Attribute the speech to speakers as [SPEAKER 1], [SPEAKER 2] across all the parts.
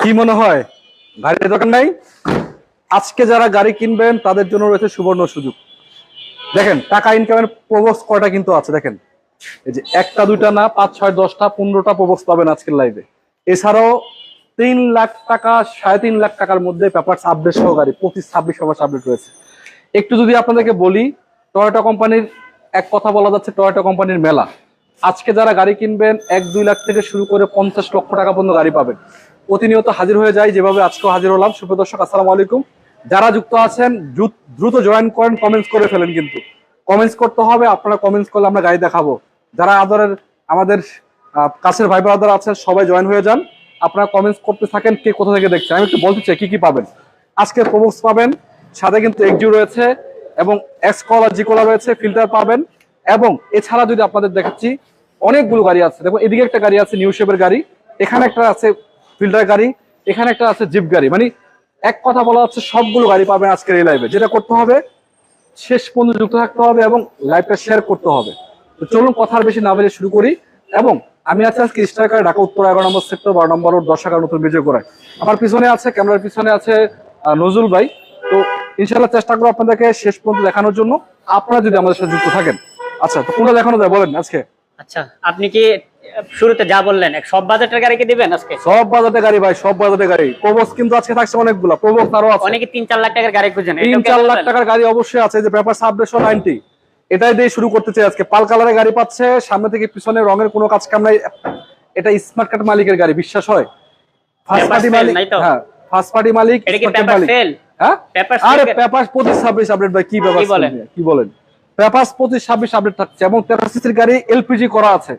[SPEAKER 1] কি মনে হয়? গাড়ির দোকান নাই? আজকে যারা গাড়ি কিনবেন, তাদের জন্য রয়েছে সুবর্ণ সুযোগ। দেখেন, টাকা ইনকামের প্রবক্স কয়টা কিন্তু আছে, দেখেন। এই যে একটা, দুইটা না, পাঁচ, ছয়, দশটা, পনেরোটা প্রবক্স পাবেন আজকের লাইভে এছাড়াও তিন লাখ টাকা, সাড়ে তিন লাখ টাকার মধ্যে পেপারস আপডেট সহ গাড়ি, পঁচিশ, ছাব্বিশ পেপারস আপডেট রয়েছে। একটু যদি আপনাদেরকে বলি টয়োটা কোম্পানির এক কথা বলা যাচ্ছে টয়োটা কোম্পানির মেলা। আজকে যারা গাড়ি কিনবেন, এক, দুই লাখ থেকে শুরু করে পঞ্চাশ লক্ষ টাকা পর্যন্ত গাড়ি পাবেন। প্রতিনিয়ত হাজির হয়ে যায় যেভাবে আজকেও হাজির হলাম। সুপ্রিয় দর্শক, আসসালামু আলাইকুম। যারা যুক্ত আছেন দ্রুত- জয়েন করেন কমেন্টস করে ফেলেন কিন্তু। কমেন্টস করতে হবে, আপনারা কমেন্টস করলে আমরা গাড়ি দেখাবো। যারা আদরের আমাদের কাছের ভাই ব্রাদার আছেন সবাই জয়েন হয়ে যান। আপনারা কমেন্টস করতে থাকেন, কে কোথা থেকে দেখছেন আমি একটু বলতে চাই, কি কি পাবেন? আজকে প্রবক্স পাবেন, সাথে কিন্তু এক্সিউ রয়েছে, এবং এক্স কলা জি কলা রয়েছে ফিল্টার পাবেন। এবং এছাড়া যদি আপনাদের দেখাচ্ছি, অনেকগুলো গাড়ি আছে। দেখো এদিকে একটা গাড়ি আছে নিউ শেপের গাড়ি। এখানে একটা আছে ফিল্টার গাড়ি, এখানে একটা আছে জিপ গাড়ি। মানে এক কথা বলা হচ্ছে সবগুলো গাড়ি পাবেন আজকের এই লাইভে যেটা করতে হবে, শেষ পর্যন্ত যুক্ত থাকতে হবে এবং লাইভটা শেয়ার করতে হবে। তো চলুন কথার বেশি না বেরিয়ে শুরু করি। এবং আমি আছি আজকে স্ট্রাইকার ঢাকা, উত্তর, এগারো নম্বর সেক্টর বারো নম্বর রোড দশ, এগারো, নতুন বিজয় করায় আমার পিছনে আছে ক্যামেরার পিছনে আছে নজরুল ভাই। তো ইনশাল্লাহ চেষ্টা করব আপনাদেরকে শেষ পর্যন্ত দেখানোর জন্য। আপনারা যদি আমাদের সাথে যুক্ত থাকেন। আচ্ছা তো কোনটা দেখানো যায় বলেন আজকে?
[SPEAKER 2] আচ্ছা আপনি কি শুরুতে যা বললেন সব বাজেটের গাড়ি কি দিবেন আজকে?
[SPEAKER 1] সব বাজাতে গাড়ি ভাই সব বাজাতে গাড়ি। প্রবোস কিন্তু আজকে থাকছে অনেকগুলো প্রবোস আরও আছে।
[SPEAKER 2] অনেকে তিন চার লাখ টাকার গাড়ি খুঁজেন
[SPEAKER 1] তিন
[SPEAKER 2] এটাও কি
[SPEAKER 1] চার লাখ টাকার গাড়ি অবশ্যই আছে এই যে পেপার সাবডেশন নাইনটি। এটাই দিয়ে শুরু করতে চাই আজকে। পাল কালারের গাড়ি পাচ্ছে সামনে থেকে পিছনে রঙের কোনো কাজ কাম নাই। এটা স্মার্ট কার্ড মালিকের গাড়ি বিশ্বাস হয়? ফার্স্ট পার্টি মালিক হ্যাঁ ফার্স্ট পার্টি মালিক
[SPEAKER 2] এটা কি পেপার। সেল
[SPEAKER 1] হ্যাঁ?
[SPEAKER 2] পেপার
[SPEAKER 1] আরে পেপার পঁচিশ ছাব্বিশ আপডেট ভাই কি ব্যাপার
[SPEAKER 2] কি বলেন?
[SPEAKER 1] পেপার পঁচিশ ছাব্বিশ আপডেট থাকছে এবং তেরো সিসির গাড়ি এলপিজি করা আছে।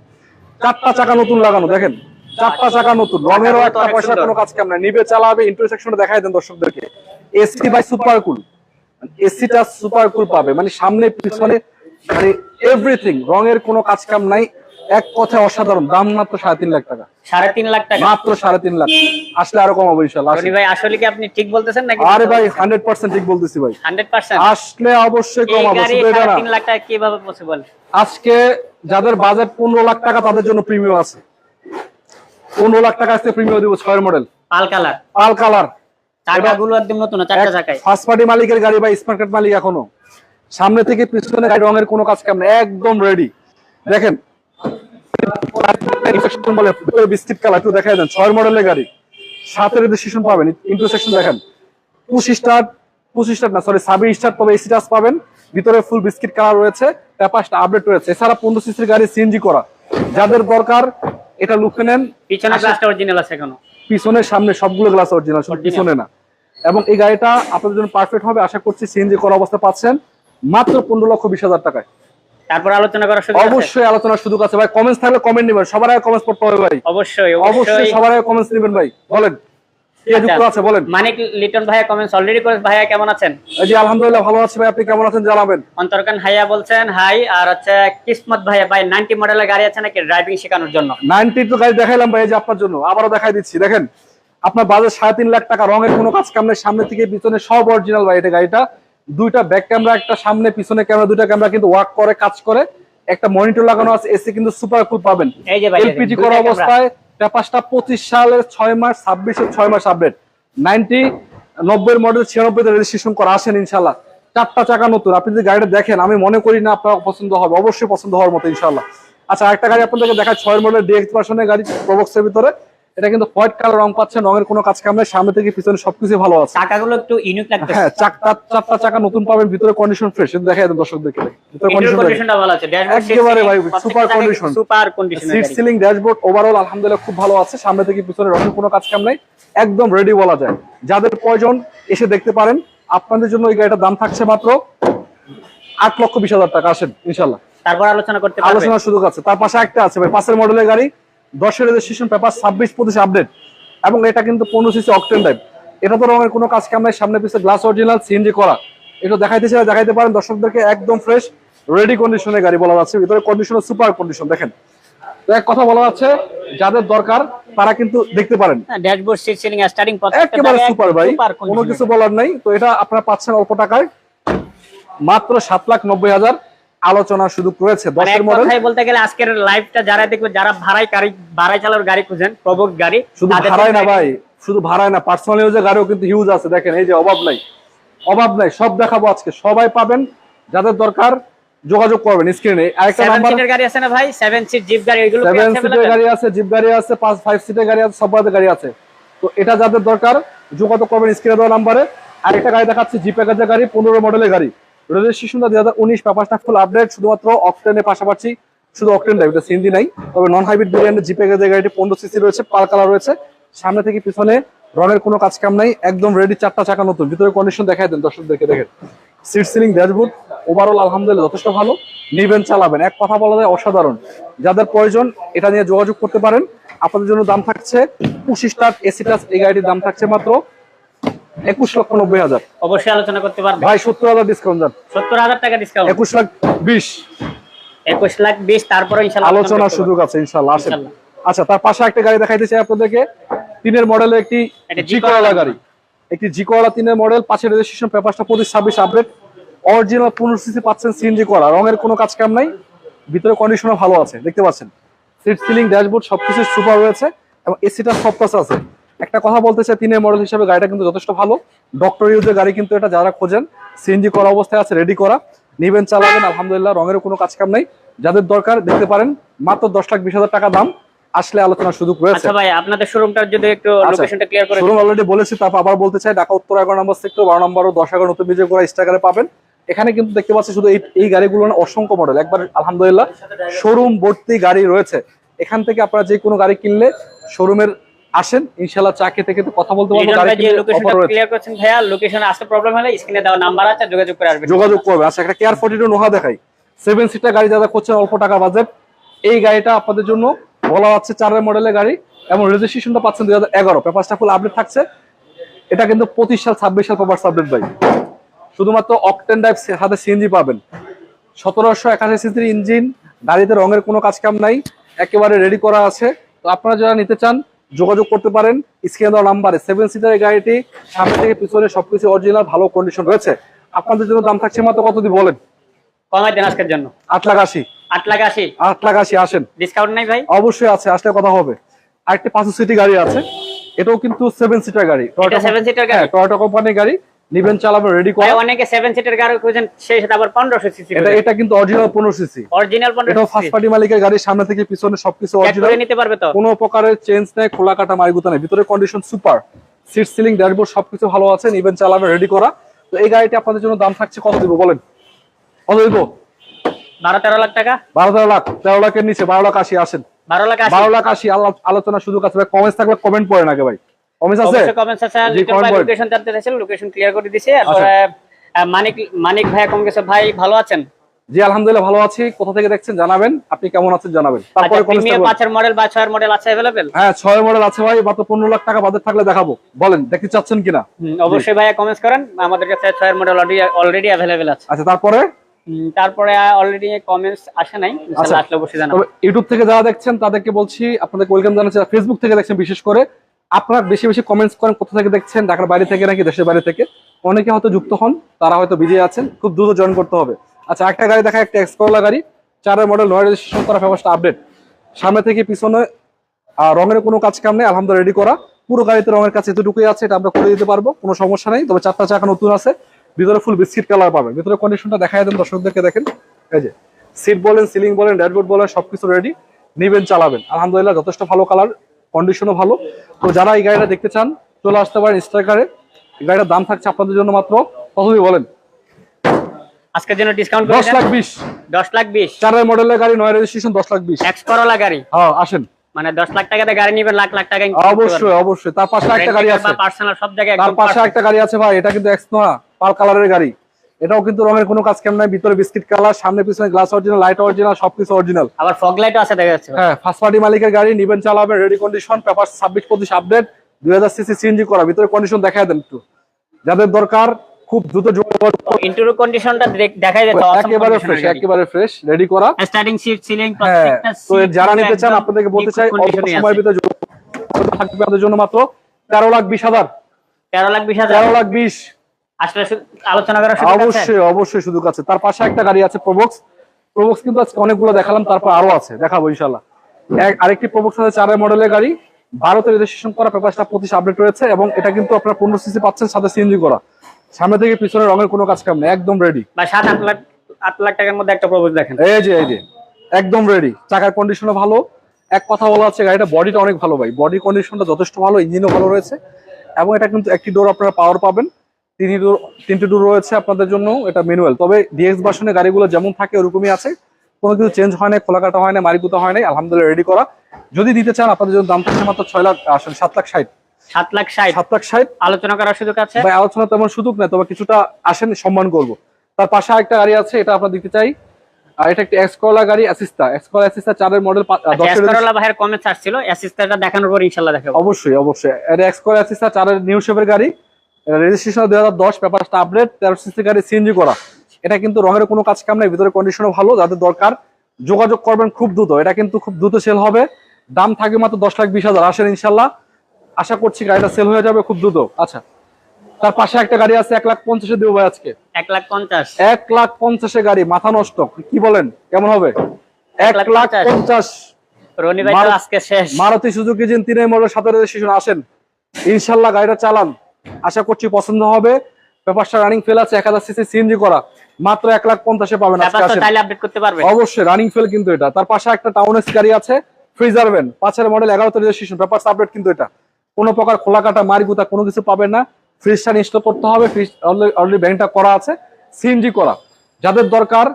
[SPEAKER 1] চারটা চাকা নতুন লাগানো দেখেন। চারটা চাকা নতুন রঙেরও একটা পয়সা কোনো কাজ কাম নাই। নিবে চালাবে ইন্টারসেকশনে দেখাই দেন দর্শকদেরকে। এসি বাই সুপার কুল এসিটা সুপার কুল পাবে। মানে সামনে পিছনে মানে এভরিথিং রঙের কোনো কাজ কাম নাই। এক কথায় অসাধারণ। দাম মাত্র সাড়ে তিন লাখ টাকা।
[SPEAKER 2] সাড়ে তিন লাখ টাকা?
[SPEAKER 1] মাত্র সাড়ে তিন লাখ। আসলে আরও কমাবো ইনশাল্লাহ
[SPEAKER 2] ভাই আসলে কি আপনি ঠিক বলতেছেন নাকি
[SPEAKER 1] আরে ভাই হান্ড্রেড পার্সেন্ট ঠিক বলতেছি ভাই।
[SPEAKER 2] হান্ড্রেড পার্সেন্ট
[SPEAKER 1] আসলে অবশ্যই কমাবো
[SPEAKER 2] তিন লাখ টাকা কীভাবে পসিবল
[SPEAKER 1] আজকে যাদের বাজেট পনেরো লাখ টাকা তাদের জন্য প্রিমিয়াম আছে। পনেরো লাখ টাকা আজকে প্রিমিয়াম দিব ছয়ের model
[SPEAKER 2] pearl colour.
[SPEAKER 1] Pearl colour.
[SPEAKER 2] চাকাগুলো একদম নতুন চারটা চাকায়।
[SPEAKER 1] ফার্স্ট পার্টি মালিকের গাড়ি বা স্মার্ট মালিক এখনও। সামনে থেকে পিছনে গাড়ি রঙের কোনো কাজ কাম একদম রেডি দেখেন Infection বলে বিস্কিট কালার একটু দেখাই দেন। ছয় মডেলের গাড়ি। সাথে রেজিস্ট্রেশন পাবেন। ইন্টারসেকশন দেখেন। পঁচিশ স্টার পঁচিশ স্টার না সরি ছাব্বিশ স্টার তবে এসি টাচ পাবেন। ভিতরে ফুল বিস্কিট কালার রয়েছে। আপডেট রয়েছে। এছাড়া পনেরো সিসির গাড়ি সিএনজি করা। যাদের দরকার এটা লুকে নেন।
[SPEAKER 2] পিছনে গ্লাসটা অরিজিনাল আছে এখনও।
[SPEAKER 1] পিছনের সামনে সবগুলো গ্লাস অরিজিনাল
[SPEAKER 2] Original।
[SPEAKER 1] পিছনে না। এবং এই গাড়িটা আপনাদের জন্য পারফেক্ট হবে। আশা করছি সিএনজি করা অবস্থা পাচ্ছেন। মাত্র পনেরো লক্ষ বিশ হাজার টাকায়।
[SPEAKER 2] তারপর আলোচনা করার সুযোগ
[SPEAKER 1] অবশ্যই আলোচনার সুযোগ আছে ভাই। কমেন্টস থাকলে কমেন্ট নেবেন। সবার আগে কমেন্টস পড়তে হবে ভাই।
[SPEAKER 2] অবশ্যই
[SPEAKER 1] অবশ্যই সবার আগে কমেন্টস নেবেন ভাই। বলেন। কে
[SPEAKER 2] আচ্ছা।
[SPEAKER 1] আছে বলেন।
[SPEAKER 2] মানিক লিটন ভাইয়া কমেন্টস অলরেডি করে ভাইয়া কেমন আছেন?
[SPEAKER 1] জি আলহামদুলিল্লাহ ভালো আছি ভাই। আপনি কেমন আছেন জানাবেন।
[SPEAKER 2] অন্তরকান হাইয়া বলছেন হাই আর হচ্ছে কিসমত ভাইয়া ভাই নাইনটি মডেলের গাড়ি আছে নাকি ড্রাইভিং শেখানোর জন্য?
[SPEAKER 1] নাইনটি তো গাড়ি দেখাইলাম ভাই এই যে আপনার জন্য। আবারও দেখাই দিচ্ছি। দেখেন আপনার বাজেট সাড়ে তিন লাখ টাকা রঙের কোনো কাজ কাম নেই। সামনে থেকে পিছনে সব অরিজিনাল ভাই এটা গাড়িটা। দুইটা ব্যাক ক্যামেরা একটা সামনে পিছনে ক্যামেরা দুইটা ক্যামেরা কিন্তু ওয়ার্ক করে কাজ করে। একটা মনিটর লাগানো আছে এসি কিন্তু সুপার কুল পাবেন।
[SPEAKER 2] এই যে ভাই
[SPEAKER 1] এলপিজি করা অবস্থায় পেপাসটা পঁচিশ সালের ছয় মাস ছাব্বিশের ছয় মাস আপডেট নাইনটি নব্বই মডেল ছিয়ানব্বই রেজিস্ট্রেশন করা আসেন ইনশাল্লাহ চারটা চাকা নতুন। আপনি যদি গাড়িটা দেখেন আমি মনে করি না আপনার পছন্দ হবে। অবশ্যই পছন্দ হওয়ার মতো ইনশাল্লাহ আচ্ছা আরেকটা গাড়ি আপনাদেরকে দেখা ছয় মডেল ডিএক্স ভার্সনের গাড়ি প্রবক্সের ভিতরে। এটা কিন্তু হোয়াইট কালার রং পাচ্ছে রঙের কোনো কাজ কাম নেই সামনে থেকে পিছনে সবকিছু ভালো আছে।
[SPEAKER 2] চাকাগুলো একটু ইউনিক লাগতেছে।
[SPEAKER 1] হ্যাঁ চারটা চারটা চাকা নতুন পাবেন ভিতরে কন্ডিশন ফ্রেশ এটা দেখা দেন দর্শকদেরকে ভিতরে
[SPEAKER 2] কন্ডিশনটা ভালো আছে ড্যাশবোর্ড
[SPEAKER 1] একেবারে ভাই, super condition।
[SPEAKER 2] Super condition
[SPEAKER 1] seat ceiling dashboard overall আলহামদুলিল্লাহ খুব ভালো আছে সামনে থেকে পিছনে রঙের কোনো কাজ কাম নাই একদম রেডি বলা যায়। যাদের প্রয়োজন এসে দেখতে পারেন আপনাদের জন্য এই গাড়িটার দাম থাকছে মাত্র আট লক্ষ বিশ হাজার টাকা আসেন ইনশাল্লাহ।
[SPEAKER 2] তারপর আলোচনা করতে
[SPEAKER 1] আলোচনার সুযোগ আছে। তার পাশে একটা আছে ভাই পাশের মডেলের গাড়ি দশের রেজিস্ট্রেশন পেপার ছাব্বিশ পঁচিশ আপডেট এবং এটা কিন্তু পনেরো সিসি অকটেন টাইপ এটা তো রঙের কোনো কাজ কাম নাই সামনে পিছিয়ে গ্লাস অরিজিনাল সিএনজি করা। এটা দেখাইতে চাই দেখাইতে পারেন দর্শকদেরকে একদম ফ্রেশ রেডি কন্ডিশনের গাড়ি বলা যাচ্ছে। ভিতরে কন্ডিশন সুপার কন্ডিশন দেখেন। তো এক কথা বলা যাচ্ছে যাদের দরকার তারা কিন্তু দেখতে পারেন।
[SPEAKER 2] ড্যাশবোর্ড সিট সিলিং স্টার্টিং
[SPEAKER 1] একেবারে সুপার ভাই কোনো কিছু বলার নাই। তো এটা আপনারা পাচ্ছেন অল্প টাকায় মাত্র সাত লাখ নব্বই হাজার আলোচনার সুযোগ রয়েছে
[SPEAKER 2] মানে
[SPEAKER 1] দশের মডেল
[SPEAKER 2] বলতে গেলে আজকের লাইভটা যারা দেখবে যারা ভাড়াই গাড়ি গাড়ি খুঁজেন প্রবক গাড়ি
[SPEAKER 1] শুধু ভাড়ায় না ভাই শুধু ভাড়ায় না পার্সোনাল ইউজের গাড়িও কিন্তু হিউজ আছে দেখেন এই যে অভাব নাই। অভাব নাই সব দেখাবো আজকে। সবাই পাবেন যাদের দরকার যোগাযোগ করবেন স্ক্রিনে আরেকটা নাম্বার
[SPEAKER 2] সিটের গাড়ি আছে না ভাই? সেভেন সিট জিপ গাড়ি এগুলো কি
[SPEAKER 1] সেভেন সিটের গাড়ি আছে জিপ গাড়ি আছে পাঁচ ফাইভ সিটের গাড়ি আছে সব গাড়ি আছে। তো এটা যাদের দরকার যোগাযোগ করবেন স্ক্রিনে দেওয়া নাম্বারে আরেকটা গাড়ি দেখাচ্ছি জি প্যাকেজের গাড়ি পনেরো মডেলের গাড়ি। রেজিস্ট্রেশনটা দুই হাজার উনিশ পেপারটা ফুল আপডেট, শুধুমাত্র অকটেনের পাশাপাশি শুধু অকটেন ড্রাইভ এটা সিএনজি নাই। তবে নন হাইব্রিড ভেরিয়েন্টের জি প্যাকেজের গাড়িটি পনেরো সিসি রয়েছে, পাল কালার রয়েছে। সামনে থেকে পিছনে রঙের কোনো কাজ কাম নাই, একদম রেডি চারটা চাকা নতুন। ভিতরে কন্ডিশন দেখাই দেন দর্শকদেরকে দেখেন। সিট সিলিং ড্যাশবোর্ড ওভারঅল আলহামদুলিল্লাহ যথেষ্ট ভালো। নিবেন, চালাবেন। এক কথা বলা যায়, অসাধারণ। যাদের প্রয়োজন, এটা নিয়ে যোগাযোগ করতে পারেন। আপনাদের জন্য দাম থাকছে পঁচিশ টাক এসি টাচ এই গাড়িটির দাম থাকছে মাত্র একুশ লক্ষ নব্বই হাজার।
[SPEAKER 2] অবশ্যই আলোচনা করতে পারবে
[SPEAKER 1] ভাই সত্তর হাজার ডিসকাউন্ট দেন।
[SPEAKER 2] সত্তর হাজার টাকা ডিসকাউন্ট
[SPEAKER 1] একুশ লাখ বিশ।
[SPEAKER 2] একুশ লাখ বিশ তারপরে
[SPEAKER 1] আলোচনার সুযোগ আছে ইনশাল্লাহ আসেন। আচ্ছা তার পাশে একটা গাড়ি দেখাইতে চাই আপনাদেরকে। তিনের মডেলের একটি জিকোয়ালা
[SPEAKER 2] জিকোয়ালা
[SPEAKER 1] গাড়ি। একটি জিকোয়ালা তিনের মডেল পাশে রেজিস্ট্রেশন পেপারটা পঁচিশ ছাব্বিশ আপডেট অরিজিনাল পনেরো সিসি পাচ্ছেন সিএনজি করা রঙের কোনো কাজ কাম নাই। ভিতরে কন্ডিশনও ভালো আছে দেখতে পাচ্ছেন। সিট সিলিং ড্যাশবোর্ড সবকিছু সুপার রয়েছে। এবং এসিটা সব আছে। একটা কথা বলতে চাই তিনের মডেল হিসেবে গাড়িটা কিন্তু যথেষ্ট ভালো। ডক্টর ইউজের গাড়ি কিন্তু এটা যারা খোঁজেন সিএনজি করা অবস্থায় আছে রেডি করা নিবেন চালাবেন আলহামদুলিল্লাহ রঙের কোনো কাজ কাম নাই। যাদের দরকার দেখতে পারেন মাত্র দশ লাখ বিশ হাজার টাকা দাম আসলে আলোচনার সুযোগ রয়েছে।
[SPEAKER 2] আচ্ছা ভাই আপনাদের শোরুমটার যদি একটু
[SPEAKER 1] আচ্ছা।
[SPEAKER 2] লোকেশনটা ক্লিয়ার করে
[SPEAKER 1] শোরুম অলরেডি বলেছি তারপর আবার বলতে চাই ঢাকা উত্তর এগারো নম্বর সেক্টর বারো নম্বর ও দশ এগারো নতুন বিজয় করা স্টাকারে পাবেন। এখানে কিন্তু দেখতে পাচ্ছি শুধু এই এই গাড়িগুলো না অসংখ্য মডেল একবার আলহামদুলিল্লাহ শোরুম ভর্তি গাড়ি রয়েছে। এখান থেকে আপনারা যে কোনো গাড়ি কিনলে শোরুমের আসেন ইনশাল্লাহ চা খেতে খেতে কথা বলতে পারব
[SPEAKER 2] ক্লিয়ার করছেন ভাইয়া লোকেশনে আসতে প্রবলেম হলে স্ক্রিনে দেওয়া নাম্বার আছে যোগাযোগ করে আসবেন।
[SPEAKER 1] যোগাযোগ করবে। আচ্ছা একটা কেয়ার ফর্টি টু নোহা দেখাই। সেভেন সিটার গাড়ি যারা করছেন অল্প টাকা বাজেট এই গাড়িটা আপনাদের জন্য বলা হচ্ছে চারের মডেলের গাড়ি এবং রেজিস্ট্রেশনটা পাচ্ছেন দুই হাজার এগারো। পেপারসটা ফুল আপডেট থাকছে। এটা কিন্তু পঁচিশ সাল ছাব্বিশ সাল পেপার আপডেট ভাই। শুধুমাত্র অকটেন ড্রাইভ হাতে সিএনজি পাবেন। সতেরোশো একাশি সিসির ইঞ্জিন গাড়িতে রঙের কোনো কাজ কাম নাই একেবারে রেডি করা আছে। তো আপনারা যারা নিতে চান যোগাযোগ করতে পারেন। স্ক্রিনে দেওয়া নাম্বারে সেভেন সিটার গাড়িটি সামনে থেকে পিছনে সবকিছু অরিজিনাল ভালো কন্ডিশন রয়েছে। আপনাদের জন্য দাম থাকছে মাত্র কত দিয়ে বলেন?
[SPEAKER 2] কমাই দেন আজকের জন্য।
[SPEAKER 1] আট লাখ আশি।
[SPEAKER 2] আট লাখ আশি?
[SPEAKER 1] আট লাখ আশি আসেন।
[SPEAKER 2] ডিসকাউন্ট নাই ভাই?
[SPEAKER 1] অবশ্যই আছে আসলে কথা হবে। আরেকটি সিটি গাড়ি আছে। এটাও কিন্তু সেভেন সিটার গাড়ি।
[SPEAKER 2] টয়টা সেভেন সিটার গাড়ি?
[SPEAKER 1] টয়োটা কোম্পানির গাড়ি। নিবেন চালাবেন রেডি করা
[SPEAKER 2] অনেকে সেভেন সিটার গাড়ি খুঁজেন সেই সাথে আবার পনেরোশো সিসি
[SPEAKER 1] এটা এটা কিন্তু অরিজিনাল পনেরো সিসি
[SPEAKER 2] অরিজিনাল
[SPEAKER 1] এটাও
[SPEAKER 2] পনেরোশো
[SPEAKER 1] ফার্স্ট পার্টি মালিকের গাড়ি সামনে থেকে পিছনে সবকিছু অরিজিনাল
[SPEAKER 2] নিতে পারবে তো?
[SPEAKER 1] কোনো প্রকারের চেঞ্জ নেই খোলা কাটা মারিগুতা নেই। ভিতরে condition super seat ceiling dashboard সবকিছু ভালো আছে নিবেন চালাবেন রেডি করা। তো এই গাড়িটি আপনাদের জন্য দাম থাকছে কত দিব বলেন? কত দিব?
[SPEAKER 2] বারো তেরো লাখ টাকা।
[SPEAKER 1] বারো তেরো লাখ। তেরো লাখের নিচে বারো লাখ আশি আসেন।
[SPEAKER 2] বারো লাখ আশি।
[SPEAKER 1] বারো লাখ আশি আলো- আলোচনা সুযোগ আছে কমেন্ট থাকলে কমেন্ট পড়েন আগে ভাই। কমেন্ট আছে?
[SPEAKER 2] অবশ্যই আছে
[SPEAKER 1] জি,
[SPEAKER 2] লিটন
[SPEAKER 1] comment
[SPEAKER 2] ভাই
[SPEAKER 1] বলেন।
[SPEAKER 2] লোকেশন জানতে চাইছেন লোকেশন ক্লিয়ার করে দিছি। তারপরে মানিক মানিক ভাইয়া কম ভাই ভালো আছেন?
[SPEAKER 1] জি আলহামদুলিল্লাহ ভালো আছি। কোথা থেকে দেখছেন জানাবেন। আপনি কেমন আছেন জানাবেন। তারপরে
[SPEAKER 2] আচ্ছা প্রিমিয়াম
[SPEAKER 1] থাকবে।
[SPEAKER 2] পাঁচের মডেল বা ছয়ের মডেল আছে অ্যাভেলেবেল
[SPEAKER 1] হ্যাঁ ছয় মডেল আছে ভাই মাত্র পনেরো লাখ টাকা বাজেট থাকলে দেখাবো। বলেন দেখতে চাচ্ছেন কিনা?
[SPEAKER 2] অবশ্যই ভাইয়া কমেন্টস করেন। আমাদের কাছে মডেল অলরেডি আছে।
[SPEAKER 1] আচ্ছা তারপরে?
[SPEAKER 2] তারপরে অলরেডি কমেন্টস আসে নাই।
[SPEAKER 1] আচ্ছা।
[SPEAKER 2] আসলে অবশ্যই জানাব।
[SPEAKER 1] ইউটিউব থেকে যারা দেখছেন তাদেরকে বলছি ওয়েলকাম জানাচ্ছি। ফেসবুক থেকে দেখছেন বিশেষ করে। আপনারা বেশি বেশি কমেন্টস করেন, কোথা থেকে দেখছেন, ঢাকার বাইরে থেকে নাকি দেশের বাইরে থেকে? অনেকে হয়তো যুক্ত হন, তারা হয়তো বিজি আছেন, খুব দ্রুত জয়েন করতে হবে। আচ্ছা একটা গাড়ি দেখা, একটা এক্সকোলা গাড়ি। চারের মডেল নয় রেজিস্ট্রেশন করা ফেমাসটা আপডেট সামনে থেকে পিছনে রঙের কোনো কাজ কাম নেই, আলহামদুলিল্লাহ রেডি করা। পুরো গাড়িতে রঙের কাছে এতটুকুই আছে, এটা আমরা করে দিতে পারব, কোনো সমস্যা নেই। তবে চারটা চাকা নতুন আছে, ভিতরে ফুল বিস্কিট কালার পাবেন। ভিতরে কন্ডিশনটা দেখাই দেন দর্শকদেরকে, দেখেন। এই যে সিট বলেন সিলিং বলেন ড্যাশবোর্ড বলেন, সবকিছু রেডি নিবেন, চালাবেন। আলহামদুলিল্লাহ, যথেষ্ট ভালো কালার কন্ডিশনও ভালো। তো যারা এই গাড়িটা দেখতে চান চলে আসতে পারেন স্ট্রাইকারে এই গাড়িটার দাম থাকছে আপনাদের জন্য মাত্র কত বলেন।
[SPEAKER 2] আজকের জন্য ডিসকাউন্ট করে
[SPEAKER 1] লাখ
[SPEAKER 2] লাখ
[SPEAKER 1] চারের মডেলের গাড়ি নয় রেজিস্ট্রেশন লাখ বিশ।
[SPEAKER 2] এক্স করোলা গাড়ি।
[SPEAKER 1] হ্যাঁ আসেন।
[SPEAKER 2] মানে দশ লাখ টাকাতে গাড়ি নিবেন লাখ লাখ টাকা
[SPEAKER 1] অবশ্যই অবশ্যই। তার পাশে একটা গাড়ি আছে।
[SPEAKER 2] পার্সোনাল সব জায়গায়
[SPEAKER 1] তার পাশে একটা গাড়ি আছে ভাই এটা কিন্তু এক্স নোয়া পাল কালারের গাড়ি। এটাও কিন্তু রঙের কোনো কাজ কেমন নাই ভিতরে বিস্কিট কালার সামনে পিছনে গ্লাস অরিজিনাল লাইট অরিজিনাল সবকিছু অরিজিনাল
[SPEAKER 2] আবার ফগ লাইট আছে দেখা যাচ্ছে।
[SPEAKER 1] হ্যাঁ ফার্স্ট পার্টি মালিকের গাড়ি নিবেন চালাবে রেডি কন্ডিশন পেপার ছাব্বিশ পঁচিশ আপডেট দুই হাজার সিসি সিএনজি করা। ভিতরে কন্ডিশন দেখায় দেন একটু। যাদের দরকার খুব দ্রুত যোগাযোগ
[SPEAKER 2] ইন্টেরিয়র কন্ডিশনটা দেখাই যাচ্ছে
[SPEAKER 1] একেবারে ফ্রেশ একেবারে ফ্রেশ রেডি করা।
[SPEAKER 2] স্টার্টিং সিট সিলিং
[SPEAKER 1] তো যারা নিতে চান আপনাদেরকে বলতে চাই অল্প সময়ের ভিতরে যোগাযোগ থাকবে আপনাদের জন্য মাত্র তেরো লাখ বিশ হাজার।
[SPEAKER 2] তেরো লাখ বিশ হাজার।
[SPEAKER 1] তেরো লাখ বিশ।
[SPEAKER 2] আসলে আলোচনা করার সুযোগ আছে?
[SPEAKER 1] অবশ্যই অবশ্যই সুযোগ আছে। তার পাশে একটা গাড়ি আছে প্রবক্স প্রবক্স কিন্তু আজকে অনেকগুলো দেখালাম তারপর আরও আছে। দেখাবো ইনশাল্লাহ আরেকটি প্রবক্স আছে চারের মডেলের গাড়ি। ভারতে রেজিস্ট্রেশন করা পেপারটা পঁচিশ আপডেট রয়েছে এবং এটা কিন্তু আপনার পনেরো সিসি পাচ্ছেন সাথে সিএনজি করা। সামনে থেকে পিছনে রঙের কোনো কাজ কাম নেই একদম রেডি
[SPEAKER 2] বা সাত আট লাখ আট লাখ টাকার মধ্যে একটা প্রবোজ দেখেন।
[SPEAKER 1] এই যে এই যে একদম রেডি চাকার কন্ডিশনও ভালো। এক কথা বলা আছে গাড়িটা বডিটা অনেক ভালো ভাই। বডি কন্ডিশনটা যথেষ্ট ভালো ইঞ্জিনও ভালো রয়েছে। এবং এটা কিন্তু একটি ডোর আপনারা পাওয়ার পাবেন। তিনটি ডোর তিনটি ডোর রয়েছে আপনাদের জন্য এটা ম্যানুয়াল তবে ডিএক্স ভার্সনের গাড়িগুলো যেমন থাকে ওরকমই আছে। কোনো কিছু চেঞ্জ হয় না খোলা কাটা হয় না মারিকুতা হয় না আলহামদুলিল্লাহ রেডি করা। যদি দিতে চান আপনাদের জন্য দাম থাকছে মাত্র ছয় লাখ আসলে সাত লাখ ষাট।
[SPEAKER 2] সাত লাখ ষাট?
[SPEAKER 1] সাত লাখ ষাট।
[SPEAKER 2] আলোচনা করার সুযোগ আছে?
[SPEAKER 1] ভাই আলোচনা তেমন সুযোগ নেই তবে কিছুটা আসেন সম্মান করব। তার পাশে আরেকটা গাড়ি আছে এটা আপনার দিতে চাই। আর এটা একটা এক্সকলা গাড়ি অ্যাসিস্টা এক্সকলা অ্যাসিস্টা চারের মডেল
[SPEAKER 2] ভাইয়ের অ্যাসিস্ট্যান্টটা দেখানোর পর ইনশাল্লাহ দেখাবো।
[SPEAKER 1] অবশ্যই অবশ্যই। এটা এক্সকলা অ্যাসিস্টা চারের নিউ শেপের গাড়ি। রেজিস্ট্রেশন দুই হাজার দশ পেপারটা আপডেট তেরো সিসি গাড়ি সিএনজি করা। এটা কিন্তু রঙের কোনো কাজ কাম নাই ভিতরে কন্ডিশনও ভালো যাদের দরকার যোগাযোগ করবেন খুব দ্রুত। এটা কিন্তু খুব দ্রুত সেল হবে। দাম থাকবে মাত্র দশ লাখ বিশ হাজার আসেন ইনশাল্লাহ। আশা করছি গাড়িটা সেল হয়ে যাবে খুব দ্রুত। আচ্ছা তার পাশে একটা গাড়ি আছে এক লাখ পঞ্চাশে দেবো ভাই আজকে।
[SPEAKER 2] এক লাখ পঞ্চাশ।
[SPEAKER 1] এক লাখ পঞ্চাশে গাড়ি মাথা নষ্ট। কি বলেন কেমন হবে? এক
[SPEAKER 2] লাখ পঞ্চাশ।
[SPEAKER 1] মারুতি সুজুকি জিন তিনের মডেল সাথে রেজিস্ট্রেশন আসেন। ইনশাল্লাহ গাড়িটা চালান। আশা করছি পছন্দ হবে। পেপারটা রানিং ফেল আছে এক হাজার সিসি সিএনজি করা। মাত্র এক লাখ পঞ্চাশে পাবেন
[SPEAKER 2] ব্যাপার
[SPEAKER 1] অবশ্যই রানিং ফেল কিন্তু এটা। তার পাশে একটা টাউন এস গাড়ি আছে ফ্রিজার ভ্যান পাঁচের মডেল এগারো রেজিস্ট্রেশন পেপার আপডেট কিন্তু এটা। কোনো প্রকার খোলা কাটা মারিগুতা কোনো কিছু পাবেন না। ফ্রিজটা ইনস্টল করতে হবে ফ্রিজ অলরেডি ব্যাংকটা করা আছে সিএনজি করা। যাদের দরকার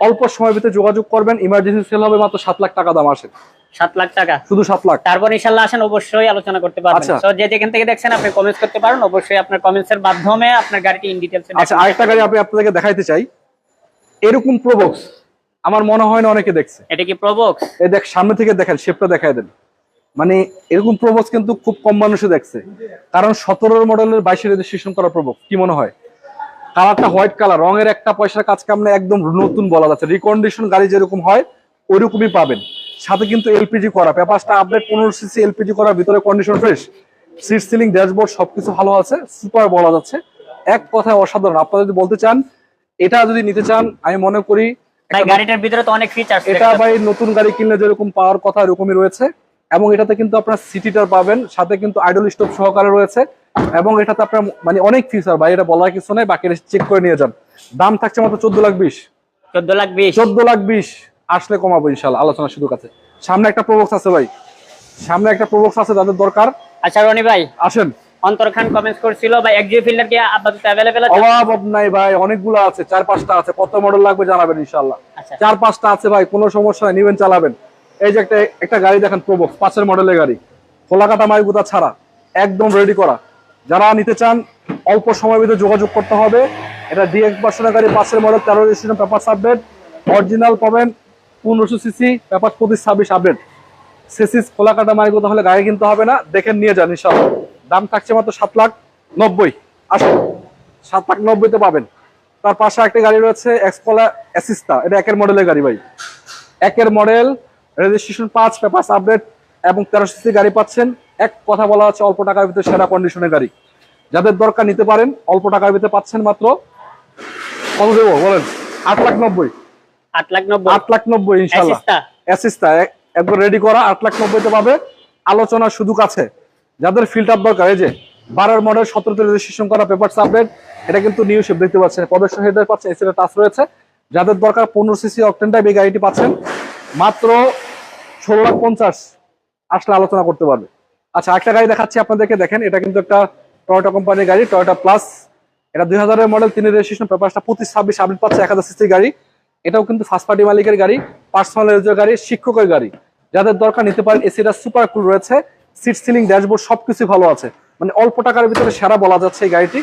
[SPEAKER 1] অল্প সময়ের ভিতরে যোগাযোগ করবেন ইমার্জেন্সি সেল হবে মাত্র সাত লাখ টাকা দাম আসে।
[SPEAKER 2] সাত লাখ টাকা।
[SPEAKER 1] শুধু সাত লাখ?
[SPEAKER 2] তারপর ইনশাল্লাহ আসেন অবশ্যই আলোচনা করতে পারবেন।
[SPEAKER 1] আচ্ছা।
[SPEAKER 2] তো যে যেখান থেকে দেখছেন আপনি কমেন্টস করতে পারেন। অবশ্যই আপনার কমেন্টস এর মাধ্যমে আপনার গাড়িটি ইন ডিটেলস
[SPEAKER 1] আচ্ছা আরেকটা গাড়ি আমি আপনাদেরকে দেখাইতে চাই। এরকম প্রবক্স আমার মনে হয় না অনেকে দেখছে।
[SPEAKER 2] এটা কি প্রবক্স
[SPEAKER 1] এই দেখ সামনে থেকে দেখেন শেপটা দেখাই দেন। মানে এরকম প্রবক্স কিন্তু খুব কম মানুষে দেখছে। কারণ সতেরোর মডেলের বাইশে রেজিস্ট্রেশন করা প্রবক্স কি মনে হয়? কালারটা হোয়াইট কালার রঙের একটা পয়সার কাজ কাম না একদম নতুন বলা যাচ্ছে। রিকন্ডিশন গাড়ি যেরকম হয় ওইরকমই পাবেন। সাথে কিন্তু এলপিজি করা পেপারটা আপডেট পনেরো সিসি এলপিজি করা ভিতরে condition fresh seat ceiling dashboard সবকিছু ভালো আছে সুপার বলা যাচ্ছে। এক কথায় অসাধারণ আপনারা যদি বলতে চান এটা যদি নিতে চান আমি মনে করি
[SPEAKER 2] গাড়িটার ভিতরে তো অনেক ফিচার
[SPEAKER 1] এটা ভাই নতুন গাড়ি কিনলে যেরকম পাওয়ার কথা এরকমই রয়েছে এবং এটাতে কিন্তু আপনার সিটিটার পাবেন সাথে কিন্তু আইডল স্টপ সহকারে রয়েছে এবং এটাতে আপনার মানে অনেক ফিচার ভাই এটা বলার কিছু নেই বাকি চেক করে নিয়ে যান। দাম থাকছে মাত্র চোদ্দ লাখ বিশ।
[SPEAKER 2] চোদ্দ লাখ বিশ।
[SPEAKER 1] চোদ্দ লাখ বিশ। আসলে কমাবো ইনশাল্লাহ আলোচনা শুধু কাছে সামনে একটা প্রবক্স আছে ভাই। সামনে একটা প্রবক্স আছে যাদের দরকার
[SPEAKER 2] আচ্ছা রনি ভাই
[SPEAKER 1] আসেন।
[SPEAKER 2] অন্তর খান কমেন্টস করছিল ভাই এক্সিও ফিল্ডার কি আপাতত অ্যাভেলেবেল আছে?
[SPEAKER 1] অভাব নাই ভাই অনেকগুলো আছে চার পাঁচটা আছে কত মডেল লাগবে জানাবেন
[SPEAKER 2] আচ্ছা।
[SPEAKER 1] চার পাঁচটা আছে ভাই কোনো সমস্যা নেই নিবেন চালাবেন। এই যে একটা একটা গাড়ি দেখেন প্রবক্স পাঁচের মডেলের গাড়ি। খোলা কাটা ছাড়া একদম রেডি করা। যারা নিতে চান অল্প সময়ের ভিতরে যোগাযোগ করতে হবে। এটা ডিএক্স বাসনের গাড়ি পাঁচের মডেল তেরো রেজিস্ট্রেশন পেপার আপডেট অরিজিনাল পাবেন। পনেরোশো সিসি ব্যাপার পঁচিশ ছাব্বিশ আপডেট সেসিস খোলা কাটা মাইগুতা হলে গাড়ি কিনতে হবে না দেখেন নিয়ে যান ইনশাল্লাহ দাম থাকছে মাত্র সাত লাখ নব্বই। আসুন, সাত লাখ নব্বইতে পাবেন। তার পাশে একটা গাড়ি রয়েছে এক্সকলা অ্যাসিস্তা এটা একের মডেলের গাড়ি ভাই। একের মডেল রেজিস্ট্রেশন পাঁচ, পেপার আপডেট এবং তেরো সিসি গাড়ি পাচ্ছেন। এক কথা বলা হচ্ছে অল্প টাকার ভিতরে সেরা কন্ডিশনের গাড়ি। যাদের দরকার নিতে পারেন, অল্প টাকার ভিতরে পাচ্ছেন মাত্র, কত দেবো বলেন? আট লাখ নব্বই।
[SPEAKER 2] আট লাখ নব্বই।
[SPEAKER 1] আট লাখ নব্বই ইনশাল্লাহ
[SPEAKER 2] অ্যাসিস্টা
[SPEAKER 1] অ্যাসিস্টা একবার রেডি করা আট লাখ নব্বইতে পাবে। আলোচনা শুধু কাছে যাদের ফিল্টার দরকার এই যে বারোর মডেল সতেরোতে রেজিস্ট্রেশন করা পেপার আপডেট এটা কিন্তু নিউ শেপ দেখতে পাচ্ছেন। প্রদর্শন হেডার পাচ্ছেন এসিটা টাচ রয়েছে। যাদের দরকার পনেরো সিসি অকটেন টাইপ এই গাড়িটি পাচ্ছেন। মাত্র ষোলো লাখ পঞ্চাশ আসলে আলোচনা করতে পারবে। আচ্ছা একটা গাড়ি দেখাচ্ছি আপনাদেরকে। দেখেন এটা কিন্তু একটা টয়োটা কোম্পানির গাড়ি টয়োটা প্লাস এটা দুই হাজারের মডেল তিনের রেজিস্ট্রেশন পেপারটা পঁচিশ ছাব্বিশ আপডেট পাচ্ছে এক হাজার সিসি গাড়ি। এটাও কিন্তু ফার্স্ট পার্টি মালিকের গাড়ি পার্সোনাল ইউজের গাড়ি শিক্ষকের গাড়ি। যাদের দরকার নিতে পারেন এসিটা সুপার কুল রয়েছে সিট সিলিং ড্যাশবোর্ড সবকিছু ভালো আছে। মানে অল্প টাকার ভিতরে সেরা বলা যাচ্ছে এই গাড়িটি।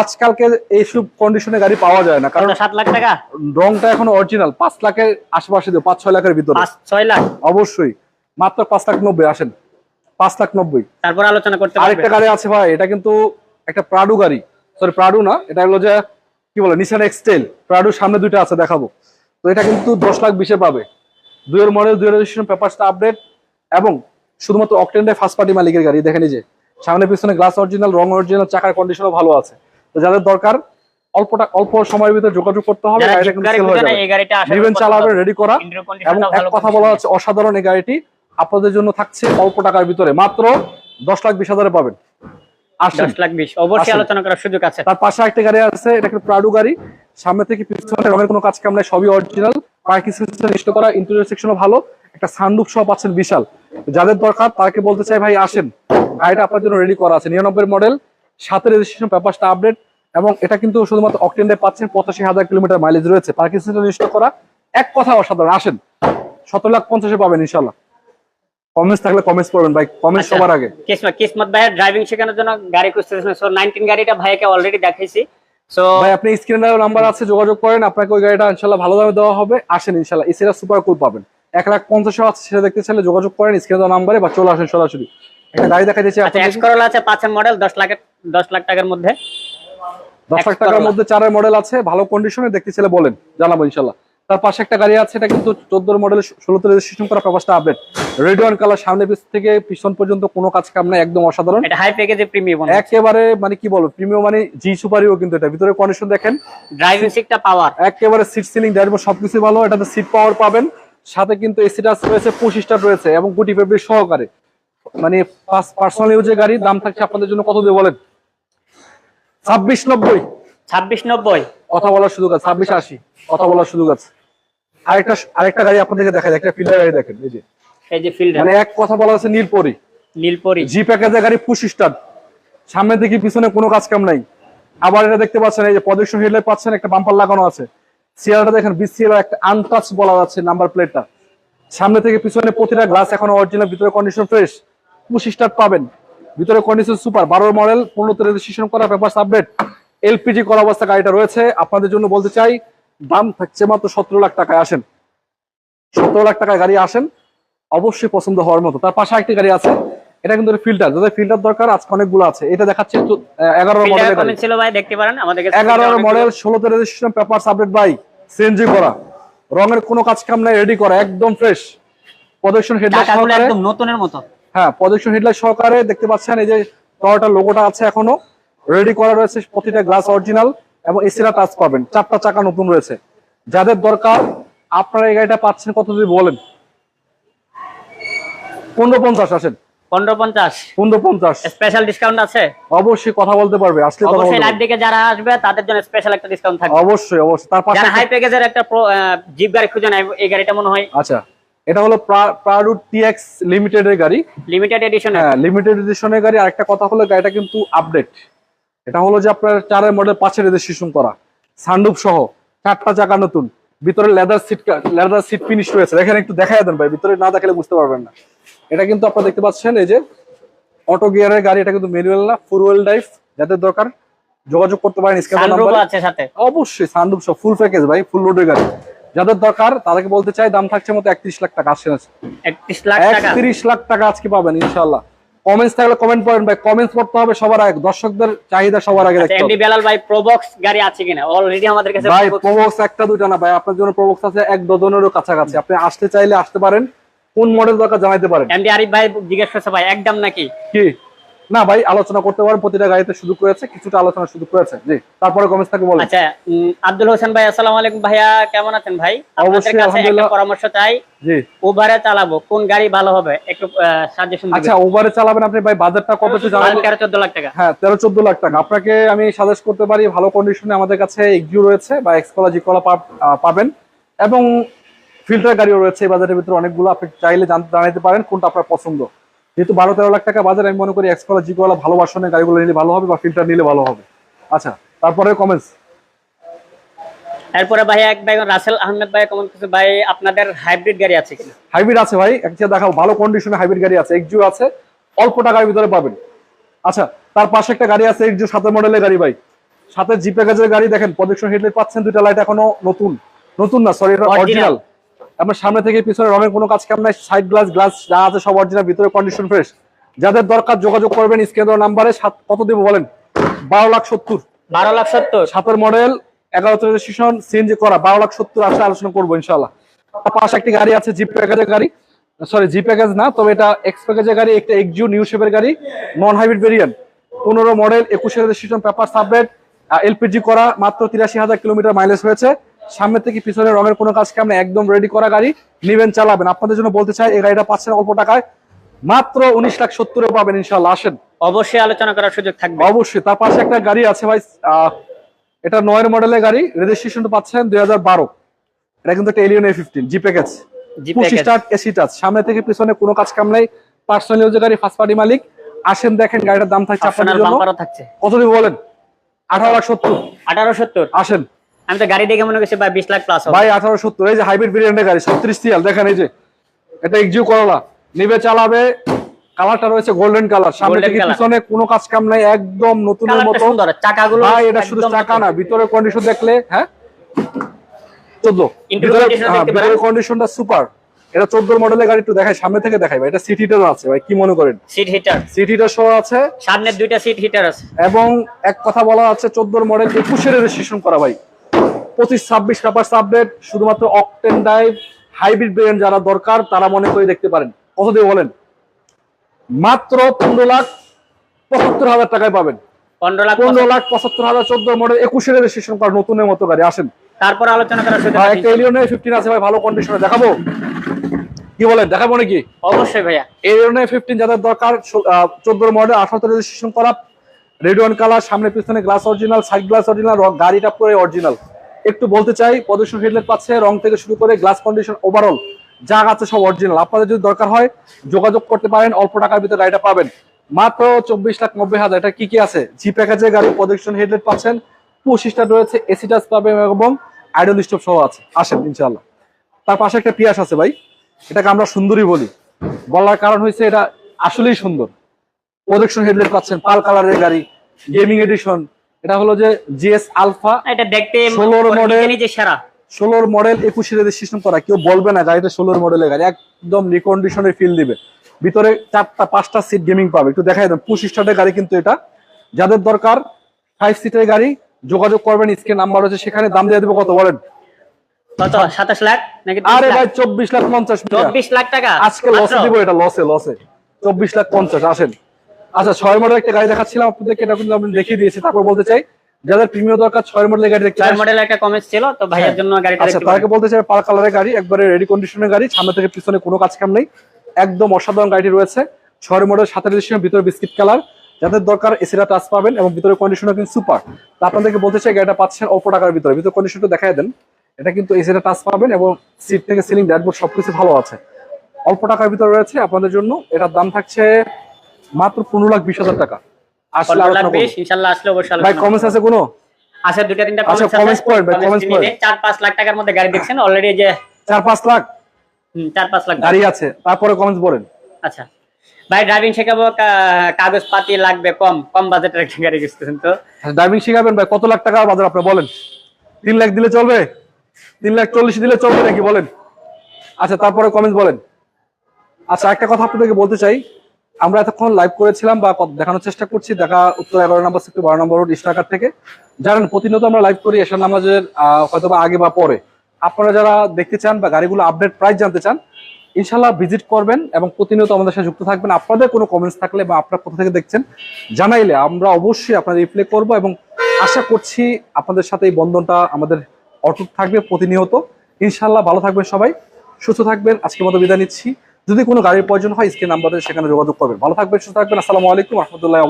[SPEAKER 1] আজকালকে এইসব কন্ডিশনে গাড়ি পাওয়া যায় না কারণ
[SPEAKER 2] সাত লাখ টাকা?
[SPEAKER 1] রংটা এখন অরিজিনাল পাঁচ লাখের আশেপাশে পাঁচ ছয় লাখের ভিতরে।
[SPEAKER 2] ছয় লাখ?
[SPEAKER 1] অবশ্যই। মাত্র পাঁচ লাখ নব্বই আসেন। পাঁচ লাখ নব্বই।
[SPEAKER 2] তারপর আলোচনা করতে
[SPEAKER 1] আরেকটা গাড়ি আছে ভাই এটা কিন্তু একটা প্রাডু গাড়ি। সরি প্রাডু না এটা হলো যে কি বলে নিশান এক্সটেল প্রাডুর সামনে দুইটা আছে দেখাবো তো এটা কিন্তু দশ লাখ বিশে পাবে দুইয়ের মডেল দুই রেজিস্ট্রেশন পেপারসটা আপডেট এবং শুধুমাত্র অকটেন্ডে ফার্স্ট পার্টি মালিকের গাড়ি দেখে নিজে সামনে পিছনে গ্লাস অরিজিনাল রং অরিজিনাল চাকার কন্ডিশনও ভালো আছে তো যাদের দরকার অল্পটা অল্প সময়ের ভিতরে যোগাযোগ করতে হবে গাড়িটা কিন্তু হয়ে যাবে।
[SPEAKER 2] হবে।
[SPEAKER 1] রেডি করা এবং এক কথা বলা হচ্ছে অসাধারণ এই গাড়িটি আপনাদের জন্য থাকছে অল্প টাকার ভিতরে মাত্র দশ লাখ বিশ হাজারে পাবেন আসেন।
[SPEAKER 2] দশ লাখ বিশ। অবশ্যই আলোচনা করার সুযোগ আছে।
[SPEAKER 1] তার পাশে একটা গাড়ি আছে এটা একটা প্রাডু গাড়ি। সামনে থেকে পিছনে রঙের কোনো কাজ কাম নাই সবই অরিজিনাল পার্কিং সিস্টেম ইনস্টল করা ইন্টেরিয়র সেকশনও ভালো। একটা সানরুফ সহ পাচ্ছেন বিশাল। যাদের দরকার তাকে বলতে চাই ভাই আসেন। গাড়িটা আপনার জন্য রেডি করা আছে। নিরানব্বই মডেল সাথে রেজিস্ট্রেশন পেপারসটা আপডেট এবং এটা কিন্তু শুধুমাত্র অকটেন্ডে পাচ্ছেন। পঁচাশি হাজার কিলোমিটার মাইলেজ রয়েছে। পার্কিং সিস্টেম ইনস্টল করা এক কথা অসাধারণ। আসেন। সতেরো লাখ পঞ্চাশে পাবেন ইনশাল্লাহ কমেন্টস থাকলে কমেন্টস করবেন ভাই। কমেন্টস
[SPEAKER 2] আচ্ছা।
[SPEAKER 1] সবার আগে।
[SPEAKER 2] কিসমত কিসমত ভাইয়ের ড্রাইভিং শেখানোর জন্য গাড়ি খুঁজতেছেন। সো নাইনটিন গাড়িটা ভাইকে অলরেডি দেখাইছি। সো
[SPEAKER 1] ভাই আপনি স্ক্রিনে দেওয়া নাম্বার আছে যোগাযোগ করেন। আপনাকে ওই গাড়িটা ইনশাল্লাহ ভালো দামে দেওয়া হবে। আসেন ইনশাল্লাহ। এছাড়া সুপার কুল পাবেন। এক লাখ পঞ্চাশও আছে সেটা দেখতে চাইলে যোগাযোগ করেন স্ক্রিনে দেওয়া নাম্বারে বা চলে আসেন সরাসরি। একটা গাড়ি দেখা যাচ্ছে
[SPEAKER 2] আচ্ছা এক্স করোলা আছে পাঁচের মডেল দশ লাখের দশ লাখ টাকার মধ্যে।
[SPEAKER 1] দশ লাখ টাকার। মধ্যে চারের মডেল আছে ভালো কন্ডিশনে দেখতে চাইলে বলেন। জানাব ইনশাল্লাহ। তার পাশে একটা গাড়ি আছে এটা কিন্তু চোদ্দোর মডেল ষোলোতে রেজিস্ট্রেশন করা পেপারটা আপডেট রেড ওয়ান কালার সামনে পিছ থেকে পিছন পর্যন্ত কোনো কাজ কাম নাই একদম অসাধারণ।
[SPEAKER 2] এটা হাই প্যাকেজে প্রিমিয়াম
[SPEAKER 1] একেবারে মানে কি বলব প্রিমিয়াম মানে জি সুপারিও কিন্তু এটা। ভিতরে কন্ডিশন দেখেন।
[SPEAKER 2] ড্রাইভিং সিটটা পাওয়ার
[SPEAKER 1] একেবারে সিট সিলিং ড্রাইভার সবকিছু ভালো এটাতে সিট পাওয়ার পাবেন। সাথে কিন্তু এসিটা রয়েছে পঁচিশটা রয়েছে এবং গুটি ফেব্রিক সহকারে। মানে পার্সোনাল ইউজের গাড়ির দাম থাকছে আপনাদের জন্য কত দিয়ে বলেন? ছাব্বিশ নব্বই।
[SPEAKER 2] ছাব্বিশ নব্বই।
[SPEAKER 1] কথা বলার সুযোগ আছে ছাব্বিশ আশি। কথা বলার সুযোগ আছে। আরেকটা আরেকটা গাড়ি আপনাদেরকে একটা ফিল্ডার গাড়ি দেখেন এই যে।
[SPEAKER 2] এই যে ফিল্ডার।
[SPEAKER 1] মানে এক কথা বলা আছে নীলপরি।
[SPEAKER 2] নীলপরি।
[SPEAKER 1] জি প্যাকেজের গাড়ি পুশ স্টার্ট। সামনে দেখি পিছনে কোনো কাজ কাম নাই। আবার এটা দেখতে পাচ্ছেন এই যে প্রজেকশন হেডলাইট পাচ্ছেন একটা বাম্পার লাগানো আছে। সিয়ারটা দেখেন বিসিএল একটা আনটাচ বলা যাচ্ছে নাম্বার প্লেটটা সামনে থেকে পিছনে প্রতিটা গ্লাস এখন অরিজিনাল ভিতরে কন্ডিশন ফ্রেশ পুশ স্টার্ট পাবেন। ভিতরে কন্ডিশন সুপার বারো মডেল পনেরোতে রেজিস্ট্রেশন করা পেপার আপডেট এলপিজি করা অবস্থা গাড়িটা রয়েছে। আপনাদের জন্য বলতে চাই দাম থাকছে মাত্র সতেরো লাখ টাকায় আসেন। সতেরো লাখ টাকায় গাড়ি আসেন অবশ্যই পছন্দ হওয়ার মতো। তার পাশে একটি গাড়ি আছে এটা কিন্তু ফিল্টার যাদের ফিল্টার দরকার আজকে অনেকগুলো আছে। এটা দেখাচ্ছে এগারো
[SPEAKER 2] ছিল ভাই দেখতে পারেন আমাদের
[SPEAKER 1] এগারো মডেল ষোলোতে registration paper update by CNG করা। রঙের কোনো কাজ কাম নাই রেডি করা একদম ফ্রেশ প্রজেকশন হেডলাইট সহকারে
[SPEAKER 2] একদম নতুনের মতো।
[SPEAKER 1] হ্যাঁ প্রজেকশন হেডলাইট সহকারে দেখতে পাচ্ছেন এই যে টয়োটা লোগোটা আছে এখনও। রেডি করা রয়েছে প্রতিটা গ্লাস অরিজিনাল এবং এসিরা টাচ পাবেন। চারটা চাকা নতুন রয়েছে। যাদের দরকার আপনারা এই গাড়িটা পাচ্ছেন কত যদি বলেন? পনেরো পঞ্চাশ আসেন।
[SPEAKER 2] পনেরো পঞ্চাশ।
[SPEAKER 1] পনেরো পঞ্চাশ।
[SPEAKER 2] স্পেশাল ডিসকাউন্ট আছে?
[SPEAKER 1] অবশ্যই কথা বলতে পারবে আসলে
[SPEAKER 2] অবশ্যই লাইভ
[SPEAKER 1] পারবে।
[SPEAKER 2] যারা আসবে তাদের জন্য স্পেশাল একটা ডিসকাউন্ট থাকবে।
[SPEAKER 1] অবশ্যই অবশ্যই। তার পাশে
[SPEAKER 2] হাই প্যাকেজের একটা জিপ গাড়ি খুঁজে নেয় এই গাড়িটা মনে হয়
[SPEAKER 1] আচ্ছা এটা হলো টিএক্স লিমিটেড এর গাড়ি।
[SPEAKER 2] লিমিটেড এডিশন
[SPEAKER 1] হ্যাঁ লিমিটেড এডিশনের গাড়ি। আরেকটা কথা হলো গাড়িটা কিন্তু আপডেট এটা হলো যে আপনার চারের মডেল পাঁচের রেজিস্ট্রেশন করা। সানরুফ সহ চারটা চাকা নতুন। ভিতরে leather seat leather seat finish রয়েছে। এখানে একটু দেখাই দেন ভাই ভিতরে না দেখালে বুঝতে পারবেন না। এটা কিন্তু আপনারা দেখতে পাচ্ছেন এই যে অটো গিয়ারের গাড়ি এটা কিন্তু ম্যানুয়াল না ফুল হুইল ড্রাইভ যাদের দরকার যোগাযোগ করতে পারেন স্ক্যান নাম্বার
[SPEAKER 2] আছে সাথে।
[SPEAKER 1] অবশ্যই সানরুফ সহ ফুল প্যাকেজ ভাই ফুল লোডের গাড়ি। যাদের দরকার তাদেরকে বলতে চাই দাম থাকছে মতো একত্রিশ লাখ টাকা আসছে
[SPEAKER 2] একত্রিশ লাখ টাকা।
[SPEAKER 1] একত্রিশ লাখ টাকা আজকে পাবেন ইনশাল্লাহ কমেন্টস থাকলে কমেন্ট করেন ভাই। কমেন্টস করতে হবে সবার আগে। দর্শকদের চাহিদা সবার আগে দেখতে
[SPEAKER 2] এমডি
[SPEAKER 1] হবে।
[SPEAKER 2] বেলাল ভাই প্রোবক্স গাড়ি আছে কিনা? অলরেডি আমাদের কাছে
[SPEAKER 1] ভাই প্রবক্স একটা দুইটা না ভাই। আপনার জন্য প্রবক্স আছে এক ডজনেরও কাছাকাছি। আপনি আসতে চাইলে আসতে পারেন। কোন মডেল দরকার জানাইতে পারেন।
[SPEAKER 2] এমডি আরিফ ভাই জিজ্ঞেস করছে ভাই একদম নাকি?
[SPEAKER 1] কি? না ভাই আলোচনা করতে পারেন প্রতিটা গাড়িতে সুযোগ রয়েছে কিছুটা আলোচনা সুযোগ রয়েছে জি তারপরে কমেন্টস থাকে বলেন।
[SPEAKER 2] আচ্ছা আব্দুল হোসেন ভাই আসসালামু আলাইকুম। ভাইয়া কেমন আছেন ভাই? আপনাদের কাছে একটা পরামর্শ চাই।
[SPEAKER 1] জি।
[SPEAKER 2] উবারে চালাবো কোন গাড়ি ভালো হবে? একটু সাজেশন
[SPEAKER 1] আচ্ছা ওভারে চালাবেন আপনি ভাই বাজারটা কত একটু জানাবেন?
[SPEAKER 2] তেরো চোদ্দ লাখ টাকা।
[SPEAKER 1] হ্যাঁ তেরো চোদ্দ লাখ টাকা। আপনাকে আমি সাজেস্ট করতে পারি ভালো কন্ডিশনে আমাদের কাছে এক্সিউ রয়েছে বা এক্সকলা জিকলা পাবেন। এবং ফিল্টার গাড়িও রয়েছে এই বাজারের ভিতরে অনেকগুলো। আপনি চাইলে জানতে জানাইতে পারেন কোনটা আপনার পছন্দ। যেহেতু বারো তেরো লাখ টাকা বাজার আমি মনে করি এক্সকলা জিকলা ভালো ভার্সনের গাড়িগুলো নিলে ভালো হবে বা ফিল্টার নিলে ভালো হবে। আচ্ছা তারপরে কমেন্টস
[SPEAKER 2] এরপরে ভাই এক ভাই রাসেল আহমেদ ভাই কমেন্ট করছে ভাই আপনাদের হাইব্রিড গাড়ি আছে কিনা?
[SPEAKER 1] হাইব্রিড আছে ভাই একটা দেখাও ভালো কন্ডিশনে হাইব্রিড গাড়ি আছে এক্সিউ আছে অল্প টাকার ভিতরে পাবেন। আচ্ছা তার পাশে একটা গাড়ি আছে এক্সিউ সাতের মডেলের গাড়ি ভাই। সাথে জি প্যাকেজের গাড়ি দেখেন প্রজেকশন হেডলাইট পাচ্ছেন দুইটা লাইট এখনও নতুন। নতুন না সরি এটা অরিজিনাল আপনার সামনে থেকে পিছনে রঙের কোনো কাজ কাম নাই সাইড গ্লাস গ্লাস যা আছে সব অরিজিনাল ভিতরে কন্ডিশন ফ্রেশ যাদের দরকার যোগাযোগ করবেন স্ক্রিনে নাম্বারে কত দেবো বলেন? বারো লাখ সত্তর।
[SPEAKER 2] বারো লাখ সত্তর।
[SPEAKER 1] সাতের মডেল এগারোতে রেজিস্ট্রেশন সিএনজি করা। বারো লাখ সত্তর আসলে আলোচনা করব ইনশাল্লাহ পাশে একটি গাড়ি আছে জিপ প্যাকেজের গাড়ি। সরি জি প্যাকেজ না তবে এটা এক্স প্যাকেজের গাড়ি একটা এক্সিউ নিউ শেপের গাড়ি নন হাইব্রিড ভেরিয়েন্ট পনেরো মডেল একুশে রেজিস্ট্রেশন পেপার সাবডেট এলপিজি করা মাত্র তিরাশি হাজার কিলোমিটার মাইলেজ হয়েছে। সামনে থেকে পিছনে রঙের কোনো কাজ কাম নেই একদম রেডি করা গাড়ি নিবেন চালাবেন। আপনাদের জন্য বলতে চাই এই গাড়িটা পাচ্ছেন অল্প টাকায়। মাত্র উনিশ লাখ সত্তরে পাবেন ইনশাল্লাহ আসেন।
[SPEAKER 2] অবশ্যই আলোচনা করার সুযোগ থাকবে।
[SPEAKER 1] অবশ্যই। তার পাশে একটা গাড়ি আছে ভাই এটা নয়ের মডেলের গাড়ি রেজিস্ট্রেশনটা পাচ্ছেন দুই হাজার বারো। এটা কিন্তু একটা Allion A fifteen G package push start AC touch সামনে থেকে পিছনে কোনো কাজ কাম নাই। পার্সোনাল ইউজের গাড়ি ফার্স্ট পার্টি মালিক। আসেন দেখেন গাড়িটার দাম থাকছে
[SPEAKER 2] অপশনাল
[SPEAKER 1] জন্য। কত দিব বলেন? আঠারো লাখ সত্তর।
[SPEAKER 2] আঠারো সত্তর।
[SPEAKER 1] আসেন।
[SPEAKER 2] আমি তো গাড়ি দেখে মনে করছি ভাই বিশ লাখ প্লাস হবে।
[SPEAKER 1] ভাই আঠারো সত্তর এই যে হাইব্রিড ভেরিয়েন্টের গাড়ি ছত্রিশ সিএল দেখেন এই যে এটা এক্সিউ করলা নিবে চালাবে কালারটা রয়েছে গোল্ডেন কালার সামনে থেকে পিছনে কোনো কাজ কাম নাই একদম নতুনের মতো।
[SPEAKER 2] সুন্দর চাকাগুলো
[SPEAKER 1] ভাই এটা শুধু চাকা না ভিতরের কন্ডিশন দেখলে হ্যাঁ? চোদ্দ।
[SPEAKER 2] Interior condition দেখতে পারেন।
[SPEAKER 1] ভিতরের কন্ডিশনটা সুপার এটা চোদ্দ মডেলের গাড়ি একটু দেখাই সামনে থেকে দেখাই ভাই এটা সিট হিটার আছে ভাই কি মনে করেন?
[SPEAKER 2] সিট হিটার
[SPEAKER 1] সিট হিটার সহ আছে।
[SPEAKER 2] সামনের দুইটা সিট হিটার আছে।
[SPEAKER 1] এবং এক কথা বলা আছে চোদ্দোর মডেল একুশের রেজিস্ট্রেশন করা ভাই। পঁচিশ ছাব্বিশ পেপার আপডেট শুধুমাত্র অকটেন ড্রাইভ হাইব্রিড ব্রেন যারা দরকার তারা মনে করে দেখতে পারেন। কত দিয়ে বলেন? মাত্র পনেরো লাখ পঁচাত্তর হাজার টাকায় পাবেন।
[SPEAKER 2] পনেরো লাখ
[SPEAKER 1] পঁচাত্তর। হাজার চোদ্দ মডেল একুশের রেজিস্ট্রেশন করা নতুনের মতো গাড়ি। আসেন।
[SPEAKER 2] তারপর আলোচনা করার সুযোগ
[SPEAKER 1] ভাই একটা এলিয়ন ফিফটিন আছে ভাই ভালো কন্ডিশনে দেখাবো। কি বলেন দেখাবো নাকি?
[SPEAKER 2] অবশ্যই ভাইয়া।
[SPEAKER 1] এলিয়ন ফিফটিন যাদের দরকার চোদ্দ মডেল আঠারোতে রেজিস্ট্রেশন করা। রেড ওয়ান কালার সামনে পিছনে glass original side glass original গাড়িটা পুরো অরিজিনাল একটু বলতে চাই, প্রদর্শন হেডলাইট পাচ্ছে, রং থেকে শুরু করে গ্লাস কন্ডিশন ওভারঅল যা আছে সব অরিজিনাল আপনাদের যদি দরকার হয়, যোগাযোগ করতে পারেন, অল্প টাকার ভিতরে গাড়িটা পাবেন। মাত্র চব্বিশ লাখ নব্বই হাজার। এটা কি কি আছে? জি প্যাকেজের গাড়ি, প্রদর্শন হেডলাইট পাচ্ছেন। পঁচিশটা রয়েছে এসি টাচ পাবেন এবং আইডল স্টপ সহ আছে। আসেন ইনশাল্লাহ তার পাশে একটা পিয়াস আছে ভাই। এটাকে আমরা সুন্দরী বলি। বলার কারণ হয়েছে এটা আসলেই সুন্দর। প্রদর্শন হেডলাইট পাচ্ছেন, পাল কালারের গাড়ি গেমিং এডিশন এটা হলো যে জিএস আলফা
[SPEAKER 2] এটা দেখতে
[SPEAKER 1] 16 model।
[SPEAKER 2] যে সেরা।
[SPEAKER 1] ষোলোর মডেল একুশে রেজিস্ট্রেশন করা। কেউ বলবে না গাড়িটা ষোলোর মডেলের গাড়ি। একদম রিকন্ডিশনের ফিল দিবে। ভিতরে চারটা পাঁচটা সিট গেমিং পাবে। একটু দেখাই দেন পঁচিশ স্টার্টের গাড়ি কিন্তু এটা। যাদের দরকার ফাইভ সিটের গাড়ি যোগাযোগ করবেন স্ক্রিন নাম্বার হচ্ছে সেখানে দাম দিয়ে দেবো কত বলেন?
[SPEAKER 2] সাতাশ লাখ?
[SPEAKER 1] আরে ভাই চব্বিশ লাখ পঞ্চাশ।
[SPEAKER 2] চব্বিশ লাখ টাকা?
[SPEAKER 1] আজকে লসে? দিব এটা লসে লসে চব্বিশ লাখ পঞ্চাশ আসেন। আচ্ছা ছয় মডেল একটা গাড়ি দেখাচ্ছিলাম আপনাদেরকে এটা কিন্তু আমি দেখিয়ে দিয়েছি তারপর বলতে চাই যাদের প্রিমিয়াম দরকার ছয় মডেলের গাড়ি দেখতে
[SPEAKER 2] চার মডেল একটা কমেন্স ছিল তো ভাইয়ের জন্য গাড়িটা
[SPEAKER 1] আচ্ছা তাকে বলতে চাই পাল কালারের গাড়ি একবারে রেডি কন্ডিশনের গাড়ি সামনে থেকে পিছনে কোনো কাজ কাম নেই একদম অসাধারণ গাড়িটি রয়েছে। ছয় মডেল সাথে রেজিস্ট্রেশন ভিতরে বিস্কিট কালার যাদের দরকার এসিরা টাচ পাবেন এবং ভিতরে কন্ডিশনও কিন্তু সুপার তা আপনাদেরকে বলতে চাই গাড়িটা পাচ্ছেন অল্প টাকার ভিতরে। ভিতরে কন্ডিশনটা দেখাই দেন। এটা কিন্তু এসিরা টাচ পাবেন এবং সিট থেকে সিলিং ড্যাশবোর্ড সবকিছু ভালো আছে। অল্প টাকার ভিতরে রয়েছে আপনাদের জন্য। এটার দাম থাকছে মাত্র পনেরো লাখ বিশ হাজার টাকা। আসলে
[SPEAKER 2] লাখ। ইনশাল্লাহ আসলে অবশ্যই
[SPEAKER 1] ভাই কমেন্টস আছে কোনো?
[SPEAKER 2] আচ্ছা তিনটা
[SPEAKER 1] আচ্ছা, ভাই,
[SPEAKER 2] টাকার মধ্যে গাড়ি দেখছেন অলরেডি যে
[SPEAKER 1] লাখ?
[SPEAKER 2] হুম, লাখ
[SPEAKER 1] গাড়ি আছে তারপরে কমেন্টস বলেন
[SPEAKER 2] আচ্ছা। ভাই ড্রাইভিং শেখাবো কা- কাগজ পাতি লাগবে কম কম বাজেটের একটা গাড়ি তো।
[SPEAKER 1] ড্রাইভিং শিখাবেন ভাই কত লাখ টাকা বাজার আপনি বলেন? তিন লাখ দিলে চলবে? তিন লাখ চল্লিশ দিলে চলবে নাকি বলেন? আচ্ছা তারপরে কমেন্ট বলেন। আচ্ছা একটা কথা আপনাদেরকে বলতে চাই আমরা এতক্ষণ লাইভ করেছিলাম বা দেখানোর চেষ্টা করছি। দেখা উত্তর এগারো নম্বর, সেক্টর বারো নম্বর রোড ইস্টাকার থেকে। জানেন, প্রতিনিয়ত আমরা লাইভ করি, এশার নামাজের হয়তো আগে বা পরে। আপনারা যারা দেখতে চান বা গাড়িগুলো আপডেট প্রাইস জানতে চান ইনশাল্লাহ ভিজিট করবেন এবং প্রতিনিয়ত আমাদের সাথে যুক্ত থাকবেন। আপনাদের কোনো কমেন্টস থাকলে বা আপনারা কোথা থেকে দেখছেন, জানাইলে আমরা অবশ্যই আপনাদের রিপ্লে করব এবং আশা করছি আপনাদের সাথে এই বন্ধনটা আমাদের অটুট থাকবে প্রতিনিয়ত। ইনশাল্লাহ ভালো থাকবেন সবাই, সুস্থ থাকবেন। আজকের মতো বিদায় নিচ্ছি। যদি কোনো গাড়ির প্রয়োজন হয়, স্ক্রিন নাম্বারে সেখানে যোগাযোগ করবেন। ভালো থাকবেন, সুস্থ থাকবেন। আসসালামু আলাইকুম, রহমতুল্লাহ